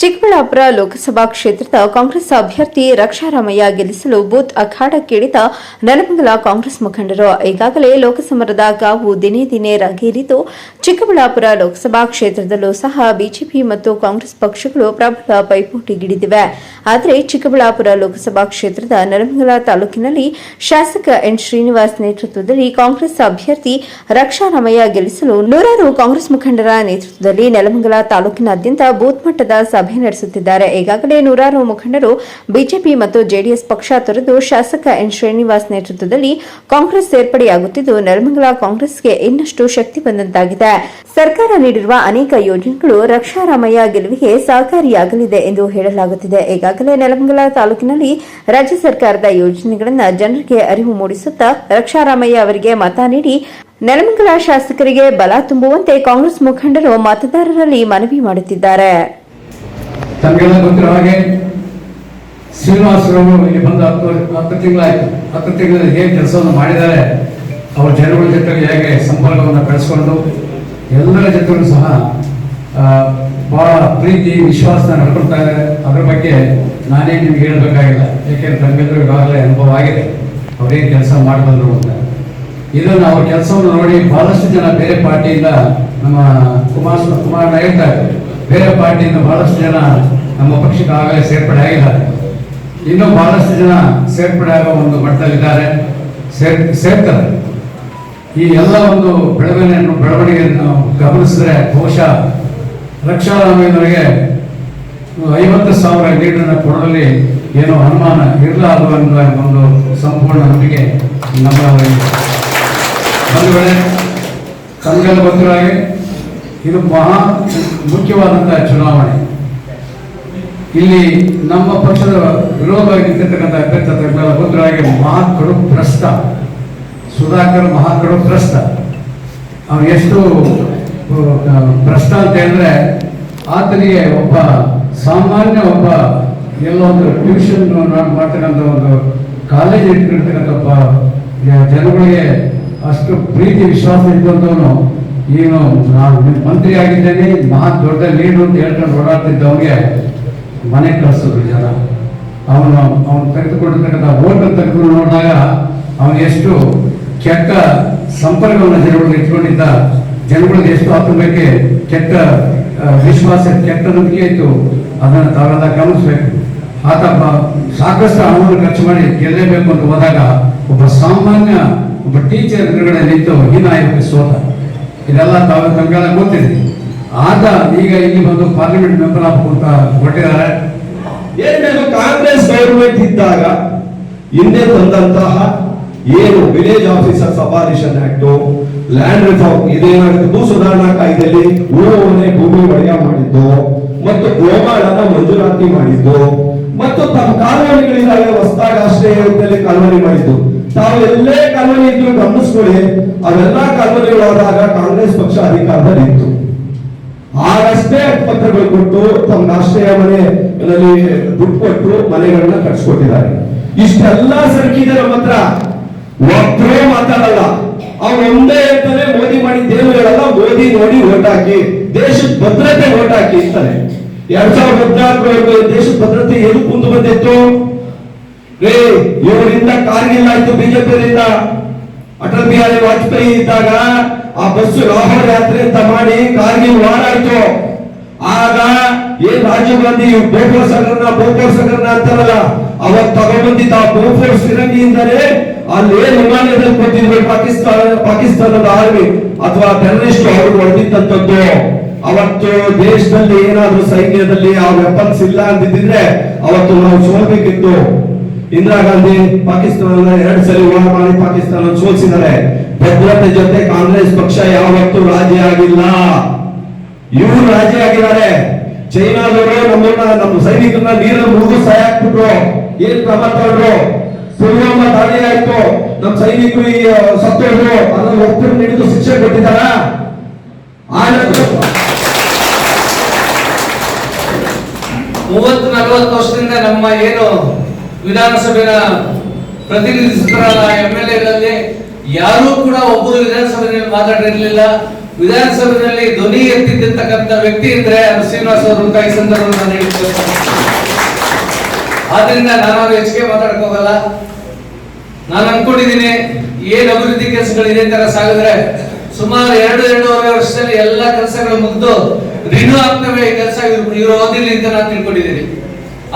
ಚಿಕ್ಕಬಳ್ಳಾಪುರ ಲೋಕಸಭಾ ಕ್ಷೇತ್ರದ ಕಾಂಗ್ರೆಸ್ ಅಭ್ಯರ್ಥಿ ರಕ್ಷಾರಾಮಯ್ಯ ಗೆಲ್ಲಿಸಲು ಬೂತ್ ಅಖಾಡಕ್ಕಿಳಿದ ನೆಲಮಂಗಲ ಕಾಂಗ್ರೆಸ್ ಮುಖಂಡರು ಈಗಾಗಲೇ ಲೋಕಸಮರದ ಗಾವು ದಿನೇ ದಿನೇ ರಂಗೇರಿದ್ದು, ಚಿಕ್ಕಬಳ್ಳಾಪುರ ಲೋಕಸಭಾ ಕ್ಷೇತ್ರದಲ್ಲೂ ಸಹ ಬಿಜೆಪಿ ಮತ್ತು ಕಾಂಗ್ರೆಸ್ ಪಕ್ಷಗಳು ಪ್ರಬಲ ಪೈಪೋಟಿಗಿಡಿದಿವೆ ಆದರೆ ಚಿಕ್ಕಬಳ್ಳಾಪುರ ಲೋಕಸಭಾ ಕ್ಷೇತ್ರದ ನೆಲಮಂಗಲ ತಾಲೂಕಿನಲ್ಲಿ ಶಾಸಕ ಎನ್ ಶ್ರೀನಿವಾಸ್ ನೇತೃತ್ವದಲ್ಲಿ ಕಾಂಗ್ರೆಸ್ ಅಭ್ಯರ್ಥಿ ರಕ್ಷಾರಾಮಯ್ಯ ಗೆಲ್ಲಿಸಲು ನೂರಾರು ಕಾಂಗ್ರೆಸ್ ಮುಖಂಡರ ನೇತೃತ್ವದಲ್ಲಿ ನೆಲಮಂಗಲ ತಾಲೂಕಿನಾದ್ಯಂತ ಬೂತ್ ಮಟ್ಟದ ಸಭೆ ನಡೆಸುತ್ತಿದ್ದಾರೆ. ಈಗಾಗಲೇ ನೂರಾರು ಮುಖಂಡರು ಬಿಜೆಪಿ ಮತ್ತು ಜೆಡಿಎಸ್ ಪಕ್ಷ ತೊರೆದು ಶಾಸಕ ಎನ್ ಶ್ರೀನಿವಾಸ್ ನೇತೃತ್ವದಲ್ಲಿ ಕಾಂಗ್ರೆಸ್ ಸೇರ್ಪಡೆಯಾಗುತ್ತಿದ್ದು ನೆಲಮಂಗಲ ಕಾಂಗ್ರೆಸ್ಗೆ ಇನ್ನಷ್ಟು ಶಕ್ತಿ ಬಂದಂತಾಗಿದೆ. ಸರ್ಕಾರ ನೀಡಿರುವ ಅನೇಕ ಯೋಜನೆಗಳು ರಕ್ಷಾರಾಮಯ್ಯ ಗೆಲುವಿಗೆ ಸಹಕಾರಿಯಾಗಲಿದೆ ಎಂದು ಹೇಳಲಾಗುತ್ತಿದೆ. ಈಗಾಗಲೇ ನೆಲಮಂಗಲ ತಾಲೂಕಿನಲ್ಲಿ ರಾಜ್ಯ ಸರ್ಕಾರದ ಯೋಜನೆಗಳನ್ನು ಜನರಿಗೆ ಅರಿವು ಮೂಡಿಸುತ್ತಾ ರಕ್ಷಾರಾಮಯ್ಯ ಅವರಿಗೆ ಮತ ನೀಡಿ ನೆಲಮಂಗಲ ಶಾಸಕರಿಗೆ ಬಲ ತುಂಬುವಂತೆ ಕಾಂಗ್ರೆಸ್ ಮುಖಂಡರು ಮತದಾರರಲ್ಲಿ ಮನವಿ ಮಾಡುತ್ತಿದ್ದಾರೆ. ತಮಗೆಲ್ಲ ಗೊತ್ತಿರೋ ಹಾಗೆ ಶ್ರೀನಿವಾಸರವರು ಇಲ್ಲಿ ಬಂದು ಹತ್ತು ಹತ್ತು ತಿಂಗಳಾಯ್ತು. ಹತ್ತು ತಿಂಗಳಲ್ಲಿ ಹೇಗೆ ಕೆಲಸವನ್ನು ಮಾಡಿದ್ದಾರೆ, ಅವ್ರ ಜನಗಳ ಜೊತೆಗೆ ಹೇಗೆ ಸಂಪರ್ಕವನ್ನು ಬೆಳೆಸ್ಕೊಂಡು ಎಲ್ಲರ ಜೊತೆಗೂ ಸಹ ಭಾಳ ಪ್ರೀತಿ ವಿಶ್ವಾಸ ನಡ್ಕೊಳ್ತಾ ಇದ್ದಾರೆ. ಅದ್ರ ಬಗ್ಗೆ ನಾನೇ ನಿಮ್ಗೆ ಹೇಳಬೇಕಾಗಿಲ್ಲ. ಏಕೆಂದ್ರೆ ತಮ್ಗೆಲ್ಲರೂ ಈಗಾಗಲೇ ಅನುಭವ ಆಗಿದೆ. ಅವ್ರೇನು ಕೆಲಸ ಮಾಡಬಲ್ಲರು ಅಂತ. ಇದನ್ನು ಅವ್ರ ಕೆಲಸವನ್ನು ನೋಡಿ ಬಹಳಷ್ಟು ಜನ ಬೇರೆ ಪಾರ್ಟಿಯಿಂದ ನಮ್ಮ ಕುಮಾರ್ ಕುಮಾರ್ ಹೇಳ್ತಾರೆ ಬೇರೆ ಪಾರ್ಟಿಯಿಂದ ಬಹಳಷ್ಟು ಜನ ನಮ್ಮ ಪಕ್ಷಕ್ಕೆ ಆಗಲೇ ಸೇರ್ಪಡೆ ಆಗಿದ್ದಾರೆ ಇನ್ನೂ ಬಹಳಷ್ಟು ಜನ ಸೇರ್ಪಡೆ ಆಗೋ ಒಂದು ಮಟ್ಟದಲ್ಲಿದ್ದಾರೆ. ಸೇರ್, ಸೇರ್ತಾರೆ. ಈ ಎಲ್ಲ ಒಂದು ಬೆಳವಣಿಗೆಯನ್ನು ಬೆಳವಣಿಗೆಯನ್ನು ಗಮನಿಸಿದ್ರೆ ಬಹುಶಃ ರಕ್ಷಾರಾಮಯ್ಯನವರಿಗೆ ಐವತ್ತು ಸಾವಿರ ಲೀಟರ್ನ ಕೊಡಲಿ ಏನೋ ಅನುಮಾನ ಇರಲಾರದು ಅನ್ನುವ ಒಂದು ಸಂಪೂರ್ಣ ನಂಬಿಕೆ ನಮ್ಮಲ್ಲಿ ಒಂದು ವೇಳೆ ತಮಗೆಲ್ಲ ಗೊತ್ತಿರೋ ಇದು ಮಹಾ ಮುಖ್ಯವಾದಂಥ ಚುನಾವಣೆ. ಇಲ್ಲಿ ನಮ್ಮ ಪಕ್ಷದ ವಿರೋಧವಾಗಿ ನಿಂತಿರ್ತಕ್ಕಂಥ ಅಭ್ಯರ್ಥಿ ತಮಗೆಲ್ಲ ಗೊತ್ತಿರೋ ಹಾಗೆ ಮಹಾ ಭ್ರಷ್ಟ. ಸುಧಾಕರ್ ಮಹಾ ಕಡು ಭ್ರಷ್ಟ. ಅವನು ಎಷ್ಟು ಭ್ರಷ್ಟ ಅಂತ ಹೇಳಿದ್ರೆ ಆತನಿಗೆ ಒಬ್ಬ ಸಾಮಾನ್ಯ ಒಬ್ಬ ಎಲ್ಲೋ ಒಂದು ಟ್ಯೂಷನ್ ಮಾಡ್ತಕ್ಕಂಥ ಒಂದು ಕಾಲೇಜ್ ಇಟ್ಕೊಂಡಿರ್ತಕ್ಕಂಥ ಒಬ್ಬ ಜನಗಳಿಗೆ ಅಷ್ಟು ಪ್ರೀತಿ, ವಿಶ್ವಾಸ ಇದ್ದಂಥವನು ಏನು ನಾನು ಮಂತ್ರಿ ಆಗಿದ್ದೇನೆ ಮಹಾ ದೊಡ್ಡ ಲೀಡು ಅಂತ ಹೇಳ್ಕೊಂಡು ಓಡಾಡ್ತಿದ್ದವನಿಗೆ ಮನೆ ಕಳಿಸೋದು ಜನ ಅವನು ಅವನು ತೆಗೆದುಕೊಂಡಿರ್ತಕ್ಕಂಥ ಓಟ್ ತೆಗೆದು ನೋಡಿದಾಗ ಅವನು ಎಷ್ಟು ಕೆಟ್ಟ ಸಂಪರ್ಕವನ್ನು ಜನಗಳಿಗೆ ಇಟ್ಕೊಂಡಿದ್ದ. ಜನಗಳಿಗೆ ಎಷ್ಟು ಆತನ ಬಗ್ಗೆ ಕೆಟ್ಟ ವಿಶ್ವಾಸ, ಕೆಟ್ಟ ನಂಬಿಕೆ ಇತ್ತು. ಅದನ್ನು ತಾವೆಲ್ಲ ಗಮನಿಸಬೇಕು. ಆತ ಸಾಕಷ್ಟು ಹಣವನ್ನು ಖರ್ಚು ಮಾಡಿ ಗೆಲ್ಲಬೇಕು ಅಂತ ಹೋದಾಗ ಒಬ್ಬ ಸಾಮಾನ್ಯ, ಒಬ್ಬ ಟೀಚರ್ ಎದುರುಗಡೆ ನಿಂತು ಹೀನಾಯಕ್ಕೆ ಸೋತ. ಇದೆಲ್ಲ ತಾವು ತಮಗೆಲ್ಲ ಗೊತ್ತಿದೆ ಆತ ಈಗ ಇಲ್ಲಿ ಬಂದು ಪಾರ್ಲಿಮೆಂಟ್ ಮೆಂಬರ್ ಆಗ್ಬೇಕು ಅಂತ ಹೊರಟಿದ್ದಾರೆ ಏನೇನು ಕಾಂಗ್ರೆಸ್ ಗೌರ್ಮೆಂಟ್ ಇದ್ದಾಗ ಹಿಂದೆ ಬಂದಂತಹ ಏನು ವಿಲೇಜ್ ಆಫೀಸರ್ ಸಬಾರಿಷನ್ ಆಕ್ಟ್ ಲ್ಯಾಂಡ್ ರಿಫಾರ್ಮ್ ಇದೇನಾಗುತ್ತೆ? ಭೂ ಸುಧಾರಣಾ ಕಾಯ್ದೆಯಲ್ಲಿ ಊರವನ್ನೇ ಭೂಮಿ ಒಡೆಯ ಮಾಡಿದ್ದು, ಮತ್ತು ಗೋಮಾಳನ ಮಂಜೂರಾತಿ ಮಾಡಿದ್ದು, ಮತ್ತು ತಮ್ಮ ಕಾಲೋನಿಗಳಿಂದ ಹೊಸದಾಗ ಆಶ್ರಯ ಯೋಜನೆಯಲ್ಲಿ ಕಾಲೋನಿ ಮಾಡಿದ್ದು. ತಾವು ಎಲ್ಲೇ ಕಾಲೋನಿ ಇದ್ರು ಗಮನಿಸ್ಕೊಳ್ಳಿ, ಅವೆಲ್ಲಾ ಕಾಲೋನಿಗಳಾದಾಗ ಕಾಂಗ್ರೆಸ್ ಪಕ್ಷ ಅಧಿಕಾರದಲ್ಲಿ ಇತ್ತು ಆಗಷ್ಟೇ ಪತ್ರಗಳು ಕೊಟ್ಟು ತಮ್ಮ ಆಶ್ರಯ ಮನೆಯಲ್ಲಿ ದುಡ್ಡು ಕೊಟ್ಟು ಮನೆಗಳನ್ನ ಕಟ್ಸ್ಕೊಟ್ಟಿದ್ದಾರೆ. ಇಷ್ಟೆಲ್ಲ ಸರ್ಕಿದೆ ನಮ್ಮ ಹತ್ರ ಒಬ್ಬರೇ ಮಾತಾಡಲ್ಲ. ಅವ್ರು ಒಂದೇ ಹೇಳ್ತಾನೆ ಮೋದಿ ಮಾಡಿ ಹೇಳಲ್ಲ ಮೋದಿ ನೋಡಿ ಓಟ್ ಹಾಕಿ, ದೇಶದ ಭದ್ರತೆ ಓಟ್ ಹಾಕಿ ಅಂತಾನೆ ಎರಡ್ ಸಾವಿರದ ಹದಿನಾಲ್ಕು ದೇಶದ ಭದ್ರತೆ ಎದು ಕುಂದು ಬಂದಿತ್ತು? ರೇ ಇವರಿಂದ ಕಾರ್ಗಿಲ್ ಆಯ್ತು ಬಿಜೆಪಿಯಿಂದ ಅಟಲ್ ಬಿಹಾರಿ ವಾಜಪೇಯಿ ಇದ್ದಾಗ ಆ ಬಸ್ ರಾಹುಲ್ ಯಾತ್ರೆ ಅಂತ ಮಾಡಿ ಕಾರ್ಗಿಲ್ ವಾರ ಆಯ್ತು. ಆಗ ಏನ್ ರಾಜೀವ್ ಗಾಂಧಿ ಬೋಫೋರ್ಸ್ ಹಗರಣ ಬೋಫೋರ್ಸ್ ಹಗರಣ ಅಂತಾರಲ್ಲ, ಅವತ್ ತಗೊಂಡ್ಬಂದಿದ್ದ ಆ ಬೋಫೋರ್ಸ್ ಫಿರಂಗಿಯಿಂದಲೇ ಅಲ್ಲಿ ವಿಮಾನದಲ್ಲಿ ಕೊಟ್ಟಿದ್ರು ಪಾಕಿಸ್ತಾನ ಪಾಕಿಸ್ತಾನದ ಆರ್ಮಿ ಅಥವಾ ಟೆರರಿಸ್ಟ್ ಅವರು ಹೊಡೆದಿದ್ದಂಥದ್ದು. ಅವತ್ತು ದೇಶದಲ್ಲಿ ಏನಾದ್ರೂ ಸೈನ್ಯದಲ್ಲಿ ಆ ವೆಪನ್ಸ್ ಇಲ್ಲ ಅಂತಿದ್ರೆ ಅವತ್ತು ನಾವು ಸೋಲ್ಬೇಕಿತ್ತು. ಇಂದಿರಾ ಗಾಂಧಿ ಪಾಕಿಸ್ತಾನ ಎರಡು ಸಲ ವಾರ ಮಾಡಿ ಪಾಕಿಸ್ತಾನ ಸೋಲಿಸಿದ್ದಾರೆ. ಭದ್ರತೆ ಜೊತೆ ಕಾಂಗ್ರೆಸ್ ಪಕ್ಷ ಯಾವತ್ತೂ ರಾಜಿ ಆಗಿಲ್ಲ. ಇವರು ರಾಜಿ ಆಗಿದ್ದಾರೆ. ಚೈನಾದವರು ನಮ್ಮನ್ನ ನಮ್ಮ ಸೈನಿಕರನ್ನ ನೀರಲ್ಲಿ ಮುಳುಗು ಸಹಾಯ ಹಾಕ್ಬಿಟ್ರು ಏನ್ ಕ್ರಮ ತಗೊಂಡ್ರು? ಪುಲ್ವಾಮಾ ದಾಳಿ ಆಯ್ತು. ನಮ್ಮ ಸೈನಿಕರು ಈ ಸತ್ತೋದ್ರು. ಅದನ್ನ ಒಪ್ಪಿಟ್ಟು ನೀಡಿದ್ದು ಶಿಕ್ಷೆ ಕೊಟ್ಟಿದ್ದಾರ? ಮೂವತ್ತು ನಲವತ್ತು ವರ್ಷದಿಂದ ನಮ್ಮ ಏನು ವಿಧಾನಸಭೆಯ ಪ್ರತಿನಿಧಿಸಿದ್ರಲ್ಲ ಎಂ ಎಲ್ ಎಗಳಲ್ಲಿ ಯಾರೂ ಕೂಡ ಒಬ್ಬರು ವಿಧಾನಸಭೆಯಲ್ಲಿ ಮಾತಾಡಿರಲಿಲ್ಲ. ವಿಧಾನಸಭೆಯಲ್ಲಿ ಧ್ವನಿ ಎತ್ತಿದ್ದಿರ್ತಕ್ಕಂಥ ವ್ಯಕ್ತಿ ಇದ್ರೆ ಅದು ಶ್ರೀನಿವಾಸ್ ಅವರು ಕೈ ಹೇಳ್ತೇನೆ ಆದ್ರಿಂದ ನಾನು ಹೆಚ್ಚಿಗೆ ಮಾತಾಡಕ್ ಹೋಗಲ್ಲ. ನಾನು ಅನ್ಕೊಂಡಿದ್ದೀನಿ, ಏನ್ ಅಭಿವೃದ್ಧಿ ಕೆಲಸಗಳು ಇದೇ ತರ ಸಾಗಿದ್ರೆ ಸುಮಾರು ಎರಡು ಎರಡೂವರೆ ವರ್ಷದಲ್ಲಿ ಎಲ್ಲ ಕೆಲಸಗಳು ಮುಗಿದು ರಿನ್ಯೂ ಆಗ್ತವೆ ಈ ಕೆಲಸ ಅವಧಿಯಲ್ಲಿ ಅಂತ ನಾನು ತಿಳ್ಕೊಂಡಿದ್ದೀನಿ.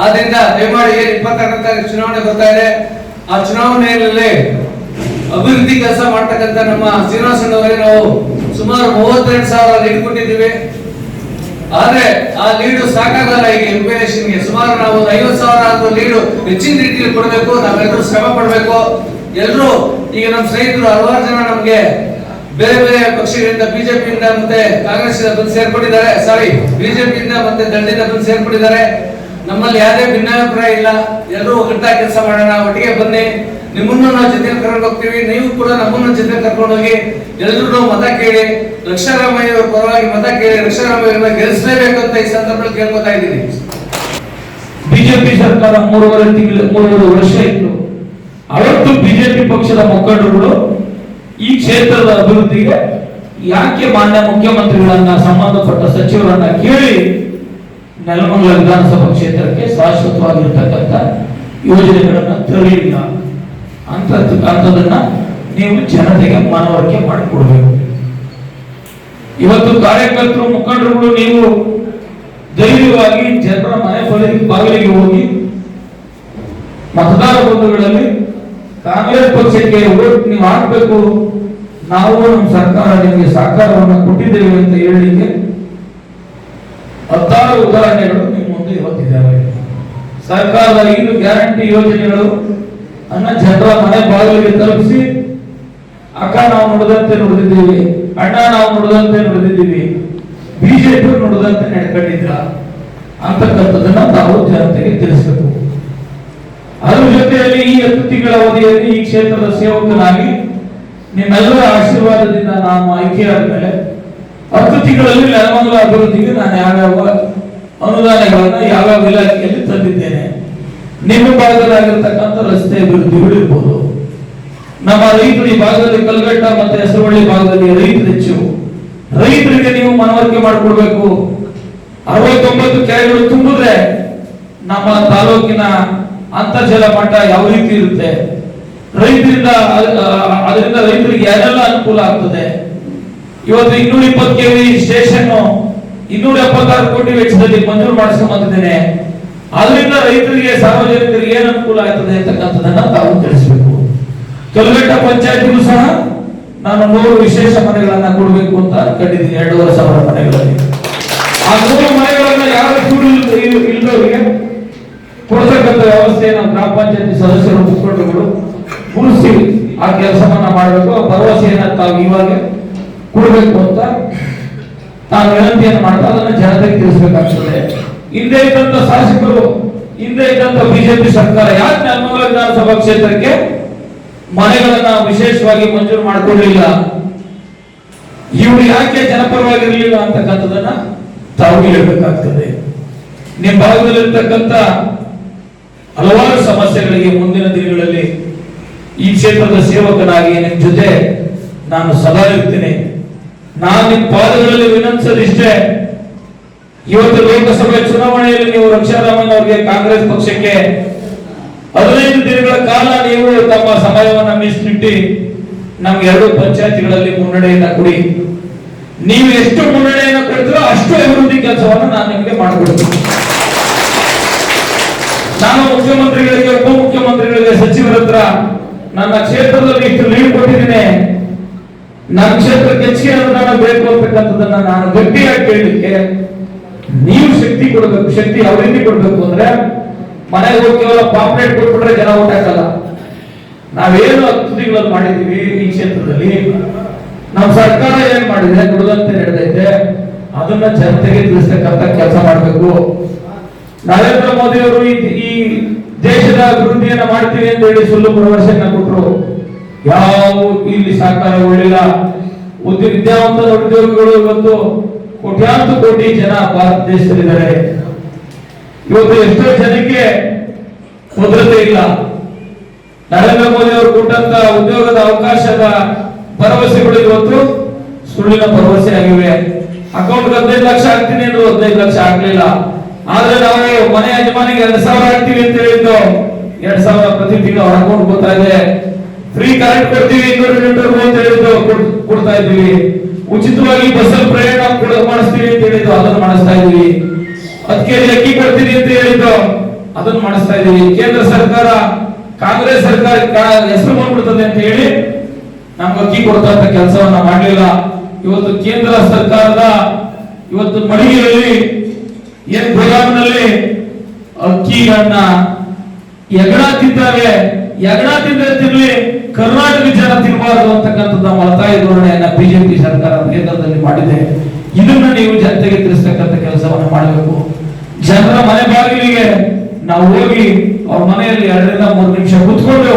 ಆದ್ರಿಂದ ದಯಮಾಡಿ ಇಪ್ಪತ್ತಾರನೇ ತಾರೀಕು ಚುನಾವಣೆ ಬರ್ತಾ ಇದೆ, ಆ ಚುನಾವಣೆಯಲ್ಲಿ ಅಭಿವೃದ್ಧಿ ಕೆಲಸ ಮಾಡ್ತಕ್ಕಂಥ ನಮ್ಮ ಶ್ರೀನಿವಾಸನವರಿಗೆ ನಾವು ಸುಮಾರು ಮೂವತ್ತೆರಡು ಸಾವಿರ ಲೀಡ್ ಕೊಟ್ಟಿದ್ದೀವಿ ಆದ್ರೆ ಆ ಲೀಡು ಸಾಕಾಗಲ್ಲ ಈಗ ಗೆ ಸುಮಾರು ನಾವು ಒಂದು ಐವತ್ತು ಸಾವಿರ ಆದ್ರೂ ಲೀಡು ಹೆಚ್ಚಿನ ರೀತಿಯಲ್ಲಿ ಕೊಡಬೇಕು, ನಾವೆಲ್ಲರೂ ಶ್ರಮ ಪಡಬೇಕು. ಎಲ್ಲರೂ ಈಗ ನಮ್ಮ ಸ್ನೇಹಿತರು ಹಲವಾರು ಜನ ನಮ್ಗೆ ಬೇರೆ ಬೇರೆ ಪಕ್ಷಗಳಿಂದ, ಬಿಜೆಪಿಯಿಂದ ಮತ್ತೆ ಕಾಂಗ್ರೆಸ್ ಬಂದು ಸೇರ್ಕೊಂಡಿದ್ದಾರೆ. ಸಾರಿ ಬಿಜೆಪಿಯಿಂದ ಮತ್ತೆ ದಂಡಿಂದ ಬಂದು ಸೇರ್ಕೊಂಡಿದ್ದಾರೆ. ನಮ್ಮಲ್ಲಿ ಯಾವುದೇ ಭಿನ್ನಾಭಿಪ್ರಾಯ ಇಲ್ಲ. ಎಲ್ಲರೂ ಒಗ್ಗಟ್ಟಾಗಿ ಕೆಲಸ ಮಾಡೋಣ, ಒಟ್ಟಿಗೆ ಬನ್ನಿ. ನಿಮ್ಮನ್ನು ನಾವು ಜೊತೆ ಕರ್ಕೊಂಡು ಹೋಗ್ತೀವಿ, ನೀವು ಕೂಡ ನಮ್ಮನ್ನು ಜೊತೆ ಕರ್ಕೊಂಡು ಹೋಗಿ ಎಲ್ಲರೂ ಮತ ಕೇಳಿ ಲಕ್ಷರಾಮಯ್ಯ ಪರವಾಗಿ ಮತ ಕೇಳಿ ಲಕ್ಷರಾಮಯ್ಯ ಗೆಲ್ಲಿಸಲೇಬೇಕು ಅಂತ ಈ ಸಂದರ್ಭದಲ್ಲಿ ಕೇಳ್ಕೊತಾ ಇದ್ದೀನಿ. ಬಿಜೆಪಿ ಸರ್ಕಾರ ಮೂರುವರೆ ತಿಂಗಳು, ಮೂರುವರೆ ವರ್ಷ ಇತ್ತು ಅವತ್ತು ಬಿಜೆಪಿ ಪಕ್ಷದ ಮುಖಂಡರುಗಳು ಈ ಕ್ಷೇತ್ರದ ಅಭಿವೃದ್ಧಿಗೆ ಯಾಕೆ ಮಾನ್ಯ ಮುಖ್ಯಮಂತ್ರಿಗಳನ್ನ, ಸಂಬಂಧಪಟ್ಟ ಸಚಿವರನ್ನ ಕೇಳಿ ನೆಲಮಂಗಲ ವಿಧಾನಸಭಾ ಕ್ಷೇತ್ರಕ್ಕೆ ಶಾಶ್ವತವಾಗಿರ್ತಕ್ಕಂಥ ಯೋಜನೆಗಳನ್ನ ತರಲಿಲ್ಲ? ಅಂತದನ್ನ ನೀವು ಜನತೆಗೆ ಮನವರಿಕೆ ಮಾಡಿಕೊಡ್ಬೇಕು. ಇವತ್ತು ಕಾರ್ಯಕರ್ತರು, ಮುಖಂಡರುಗಳು, ನೀವು ಧೈರ್ಯವಾಗಿ ಜನರ ಮನೆ ಬಾಗಿಲಿಗೆ ಬಾಗಿಲಿಗೆ ಹೋಗಿ ಮತದಾರ ಬಂಧುಗಳಲ್ಲಿ ಕಾಂಗ್ರೆಸ್ ಪಕ್ಷಕ್ಕೆ ಓಟ್ ನೀವು ಹಾಕ್ಬೇಕು, ನಾವು ನಮ್ಮ ಸರ್ಕಾರ ನಿಮಗೆ ಸಹಕಾರವನ್ನು ಕೊಟ್ಟಿದ್ದೇವೆ ಅಂತ ಹೇಳಲಿಕ್ಕೆ ಹತ್ತಾರು ಉದಾಹರಣೆಗಳು ನಿಮ್ಮ ಮುಂದೆ ಇವತ್ತಿದ್ದಾವೆ. ಸರ್ಕಾರದ ಐದು ಗ್ಯಾರಂಟಿ ಯೋಜನೆಗಳು ಅನ್ನ ಜನರ ಮನೆ ಬಾಗಿಲಿಗೆ ತಲುಪಿಸಿ, ಅಕ್ಕ ನಾವು ನುಡಿದಂತೆ ನೋಡಿದ್ದೀವಿ, ಅಣ್ಣ ನಾವು ನುಡಿದಂತೆ ನೋಡಿದ್ದೀವಿ, ಬಿಜೆಪಿ ನುಡಿದಂತೆ ನಡ್ಕೊಂಡಿದ್ರ ಅಂತಕ್ಕಂಥದ್ದನ್ನ ತಾವು ಜನತೆಗೆ ತಿಳಿಸಬೇಕು. ಅದ್ರ ಜೊತೆಯಲ್ಲಿ ಈ ಹತ್ತು ತಿಂಗಳ ಅವಧಿಯಲ್ಲಿ ಈ ಕ್ಷೇತ್ರದ ಸೇವಕನಾಗಿ ನಿಮ್ಮೆಲ್ಲರ ಆಶೀರ್ವಾದದಿಂದ ನಾನು ಆಯ್ಕೆಯಾದ ಮೇಲೆ ಹತ್ತು ತಿಂಗಳಲ್ಲಿ ನೆಲಮಂಗಲ ಅಭಿವೃದ್ಧಿಗೆ ನಾನು ಯಾವ್ಯಾವ ಅನುದಾನಗಳನ್ನು ಯಾವ್ಯಾವ ಇಲಾಖೆಯಲ್ಲಿ ತಂದಿದ್ದೇನೆ. ನಿಮ್ಮ ಭಾಗದಲ್ಲಾಗಿರ್ತಕ್ಕಂಥ ರಸ್ತೆ ಅಭಿವೃದ್ಧಿ ಇರ್ಬೋದು ನಮ್ಮ ರೈತರು ಈ ಭಾಗದಲ್ಲಿ ಕಲ್ಗಟ್ಟ ಮತ್ತೆ ಹೆಸರುವಳ್ಳಿ ಭಾಗದಲ್ಲಿ ರೈತರು ಹೆಚ್ಚು. ರೈತರಿಗೆ ನೀವು ಮನವರಿಕೆ ಮಾಡಿಕೊಡ್ಬೇಕು. ಅರವತ್ತೊಂಬತ್ತು ಕೆರೆಗಳು ತುಂಬಿದ್ರೆ ನಮ್ಮ ತಾಲೂಕಿನ ಅಂತರ್ಜಲ ಮಟ್ಟ ಯಾವ ರೀತಿ ಇರುತ್ತೆ? ರೈತರಿಂದ ಅದರಿಂದ ರೈತರಿಗೆ ಯಾರೆಲ್ಲ ಅನುಕೂಲ ಆಗ್ತದೆ? ಇವತ್ತು ಇನ್ನೂರ ಇಪ್ಪತ್ತು ಕೆವಿ ಸ್ಟೇಷನ್ ಇನ್ನೂರ ಎಪ್ಪತ್ತಾರು ಕೋಟಿ ವೆಚ್ಚದಲ್ಲಿ ಮಂಜೂರು ಮಾಡಿಸ್ಕೊಂಡ್ ಬಂದಿದ್ದೇನೆ ಅದರಿಂದ ರೈತರಿಗೆ, ಸಾರ್ವಜನಿಕರಿಗೆ ಏನು ಅನುಕೂಲ ಆಗ್ತದೆ ಅಂತಕ್ಕಂಥದ್ದನ್ನ ತಾವು ತಿಳಿಸಬೇಕು. ಕಲ್ಗಟ್ಟ ಪಂಚಾಯತಿಗೂ ಸಹ ನಾನು ಮೂರು ವಿಶೇಷ ಮನೆಗಳನ್ನ ಕೊಡಬೇಕು ಅಂತ ಕಂಡಿದ್ದೀನಿ, ಎರಡೂವರೆ ಸಾವಿರ ಮನೆಗಳಲ್ಲಿ. ಆ ಮೂರು ಮನೆಗಳನ್ನ ಸೂರು ಇಲ್ಲದವರಿಗೆ ಕೊಡ್ತಕ್ಕಂಥ ವ್ಯವಸ್ಥೆ ನಮ್ಮ ಗ್ರಾಮ ಪಂಚಾಯತಿ ಸದಸ್ಯರು ಮುಖಂಡರುಗಳು ಕೂರಿಸಿ ಆ ಕೆಲಸವನ್ನ ಮಾಡಬೇಕು, ಆ ಭರವಸೆಯನ್ನ ತಾವು ಇವಾಗ ಕೊಡಬೇಕು ಅಂತ ನಾನು ವಿನಂತಿಯನ್ನು ಮಾಡ್ತಾ ಅದನ್ನ ಜನತೆಗೆ ತಿಳಿಸಬೇಕಾಗ್ತದೆ. ಹಿಂದೆ ಇದ್ದಂತ ಶಾಸಕರು, ಹಿಂದೆ ಇದ್ದಂತ ಬಿಜೆಪಿ ಸರ್ಕಾರ ಯಾಕೆ ನೆಲಮಂಗಲ ವಿಧಾನಸಭಾ ಕ್ಷೇತ್ರಕ್ಕೆ ಮನೆಗಳನ್ನ ವಿಶೇಷವಾಗಿ ಮಂಜೂರು ಮಾಡಿಕೊಡ್ಲಿಲ್ಲ ಇವರು ಯಾಕೆ ಜನಪರವಾಗಿರಲಿಲ್ಲ ಅಂತಕ್ಕಂಥದನ್ನ ತಾವು ಹೇಳಬೇಕಾಗ್ತದೆ. ನಿಮ್ಮ ಭಾಗದಲ್ಲಿರ್ತಕ್ಕಂಥ ಹಲವಾರು ಸಮಸ್ಯೆಗಳಿಗೆ ಮುಂದಿನ ದಿನಗಳಲ್ಲಿ ಈ ಕ್ಷೇತ್ರದ ಸೇವಕನಾಗಿ ನಿಮ್ಮ ಜೊತೆ ನಾನು ಸದಾ ಇರ್ತೀನಿ. ನಾನು ನಿಮ್ಮ ಪಾದಗಳಲ್ಲಿ ವಿನಂತಿಸೋದಿಷ್ಟೇ ಇವತ್ತು ಲೋಕಸಭೆ ಚುನಾವಣೆಯಲ್ಲಿ ನೀವು ರಕ್ಷಾರಾಮನ್ ಅವರಿಗೆ ಕಾಂಗ್ರೆಸ್ ಪಕ್ಷಕ್ಕೆ ಹದಿನೈದು ದಿನಗಳ ಕಾಲ ನೀವು ತಮ್ಮ ಸಮಯವನ್ನ ಮೀಸಲಿಟ್ಟು ನಮ್ಗೆ ಎರಡು ಪಂಚಾಯತಿಗಳಲ್ಲಿ ಮುನ್ನಡೆಯನ್ನ ಕೊಡಿ. ನೀವು ಎಷ್ಟು ಮುನ್ನಡೆಯನ್ನು ಕೊಡ್ತೀರೋ ಅಷ್ಟು ಅಭಿವೃದ್ಧಿ ಕೆಲಸವನ್ನು ನಾನು ನಿಮಗೆ ಮಾಡಿಕೊಡ್ತೀನಿ. ನಾನು ಮುಖ್ಯಮಂತ್ರಿಗಳಿಗೆ, ಉಪಮುಖ್ಯಮಂತ್ರಿಗಳಿಗೆ ಸಚಿವರ ಹತ್ರ ನನ್ನ ಕ್ಷೇತ್ರದಲ್ಲಿ ಇಷ್ಟು ಲೀಡ್ ಕೊಟ್ಟಿದ್ದೀನಿ. ನನ್ನ ಕ್ಷೇತ್ರಕ್ಕೆ ಹೆಚ್ಚಿಗೆ ಅನುದಾನ ಬೇಕು ಅಂತಕ್ಕಂಥದ್ದನ್ನ ನಾನು ಗಟ್ಟಿಯಾಗಿ ಕೇಳಲಿಕ್ಕೆ ನೀವು ಶಕ್ತಿ ಕೊಡಬೇಕು, ಶಕ್ತಿ ಯಾವ ಕೊಡಬೇಕು ಅಂದ್ರೆ ಮನೆಗೆ ಹೋಗಿ ಕೇವಲ ಪಾಂಪ್ಲೆಟ್ ಕೊಟ್ಬಿಟ್ರೆ ಜನ ಊಟ ಹಾಕಲ್ಲ. ನಾವೇನು ಹತ್ತು ತಿಂಗಳಲ್ಲಿ ಮಾಡಿದೀವಿ ಈ ಕ್ಷೇತ್ರದಲ್ಲಿ? ನಮ್ಮ ಸರ್ಕಾರ ಏನ್ ಮಾಡಿದೆ? ದುಡಿದಂತೆ ನಡೆದೈತೆ. ಅದನ್ನ ಜನತೆಗೆ ತಿಳಿಸ್ತಕ್ಕಂಥ ಕೆಲಸ ಮಾಡಬೇಕು. ನರೇಂದ್ರ ಮೋದಿ ಅವರು ಈ- ದೇಶದ ಅಭಿವೃದ್ಧಿಯನ್ನ ಮಾಡ್ತೀವಿ ಅಂತ ಹೇಳಿ ಸುಳ್ಳು ಭರವಸೆಯನ್ನ ಕೊಟ್ಟರು ಯಾವ ಇಲ್ಲಿ ಸಾಕಾರಗೊಳ್ಳಿಲ್ಲ ಉದ್ಯ ವಿದ್ಯಾವಂತ ಉದ್ಯೋಗಿಗಳು ಇವತ್ತು ಕೋಟ್ಯಾಂತರ ಕೋಟಿ ಜನ ಭಾರತ ದೇಶದಲ್ಲಿದ್ದಾರೆ. ಇವತ್ತು ಎಷ್ಟೋ ಜನಕ್ಕೆ ಭದ್ರತೆ ಇಲ್ಲ. ನರೇಂದ್ರ ಮೋದಿ ಅವರು ಕೊಟ್ಟಂತ ಉದ್ಯೋಗದ ಅವಕಾಶದ ಭರವಸೆಗಳು ಇವತ್ತು ಸುಳ್ಳಿನ ಭರವಸೆ ಆಗಿವೆ. ಅಕೌಂಟ್ ಹದಿನೈದು ಲಕ್ಷ ಆಗ್ತೀನಿ ಅಂದ್ರು ಹದಿನೈದು ಲಕ್ಷ ಆಗ್ಲಿಲ್ಲ ಆದ್ರೆ ನಾವು ಮನೆ ಯಜಮಾನಿಗೆ ಎರಡ್ ಸಾವಿರ ಹಾಕ್ತೀವಿ ಅಂತ ಹೇಳಿದ್ದು ಎರಡ್ ಸಾವಿರ ಪ್ರತಿ ತಿಂಗಳು ಅವ್ರ ಅಕೌಂಟ್ ಇದೆ. ಫ್ರೀ ಕರೆಂಟ್ ಕೊಡ್ತೀವಿ ಇನ್ನೂರು ಅಂತ ಹೇಳಿದ್ದು ಕೊಡ್- ಕೊಡ್ತಾ ಇದ್ದೀವಿ. ಉಚಿತವಾಗಿ ಬಸ್ಸಲ್ಲಿ ಪ್ರಯಾಣ ಕೂಡ ಮಾಡಿಸ್ತೀವಿ ಅಂತ ಹೇಳಿದ್ರು ಅದನ್ನು ಮಾಡಿಸ್ತಾ ಇದೀವಿ ಅದಕ್ಕೆ ಅಕ್ಕಿ ಕೊಡ್ತೀನಿ ಅಂತ ಹೇಳಿದ್ರು ಅದನ್ನು ಮಾಡಿಸ್ತಾ ಇದೀವಿ ಕೇಂದ್ರ ಸರ್ಕಾರ, ಕಾಂಗ್ರೆಸ್ ಸರ್ಕಾರ ಹೆಸರು ಬಂದ್ಬಿಡ್ತದೆ ಅಂತ ಹೇಳಿ ನಮ್ಗೆ ಅಕ್ಕಿ ಕೊಡ್ತಂತ ಕೆಲಸವನ್ನ ಮಾಡಲಿಲ್ಲ. ಇವತ್ತು ಕೇಂದ್ರ ಸರ್ಕಾರದ ಇವತ್ತು ಮಡಿಗೆಯಲ್ಲಿ ಏನ್ ಗೋದಾಮಿನಲ್ಲಿ ಅಕ್ಕಿಗಳನ್ನ ಎಗಡ ಎಗಡ ತಿಂದ್ರೆ ತಿನ್ಲಿ ಕರ್ನಾಟಕ ಜನ ತಿನ್ನಬಾರದು ಅಂತಕ್ಕಂಥ ನಮ್ಮ ಒತ್ತಾಯ ಧೋರಣೆಯನ್ನ ಬಿಜೆಪಿ ಸರ್ಕಾರ ಕೇಂದ್ರದಲ್ಲಿ ಮಾಡಿದೆ. ಇದನ್ನ ನೀವು ಜನತೆಗೆ ತಿಳಿಸ್ತಕ್ಕಂಥ ಕೆಲಸವನ್ನು ಮಾಡಬೇಕು. ಜನರ ಮನೆ ಬಾಗಿಲಿಗೆ ನಾವು ಹೋಗಿ ಅವ್ರ ಮನೆಯಲ್ಲಿ ಎರಡರಿಂದ ಮೂರು ನಿಮಿಷ ಕೂತ್ಕೊಂಡು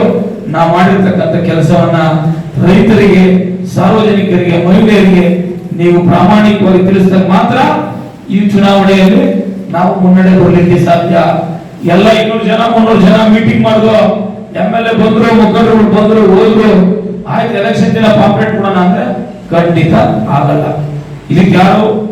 ನಾವು ಮಾಡಿರ್ತಕ್ಕಂಥ ಕೆಲಸವನ್ನ ರೈತರಿಗೆ, ಸಾರ್ವಜನಿಕರಿಗೆ, ಮಹಿಳೆಯರಿಗೆ ನೀವು ಪ್ರಾಮಾಣಿಕವಾಗಿ ತಿಳಿಸಿದಾಗ ಮಾತ್ರ ಈ ಚುನಾವಣೆಯಲ್ಲಿ ನಾವು ಮುನ್ನಡೆ ಬರಲಿಕ್ಕೆ ಸಾಧ್ಯ. ಎಲ್ಲ ಇನ್ನೂರು ಜನ, ಮುನ್ನೂರು ಜನ ಮೀಟಿಂಗ್ ಮಾಡಿದ್ರು ಎಂ ಎಲ್ ಎ ಬಂದ್ರು, ಮುಖಂಡರು ಬಂದ್ರು, ಹೋದ್ರು, ಆಯ್ತು ಎಲೆಕ್ಷನ್ ದಿನ ಪಾಪರೇಟ್ ಮಾಡೋಣ ಅಂದ್ರೆ ಖಂಡಿತ ಆಗಲ್ಲ. ಇದಕ್ಕೆ ಯಾರು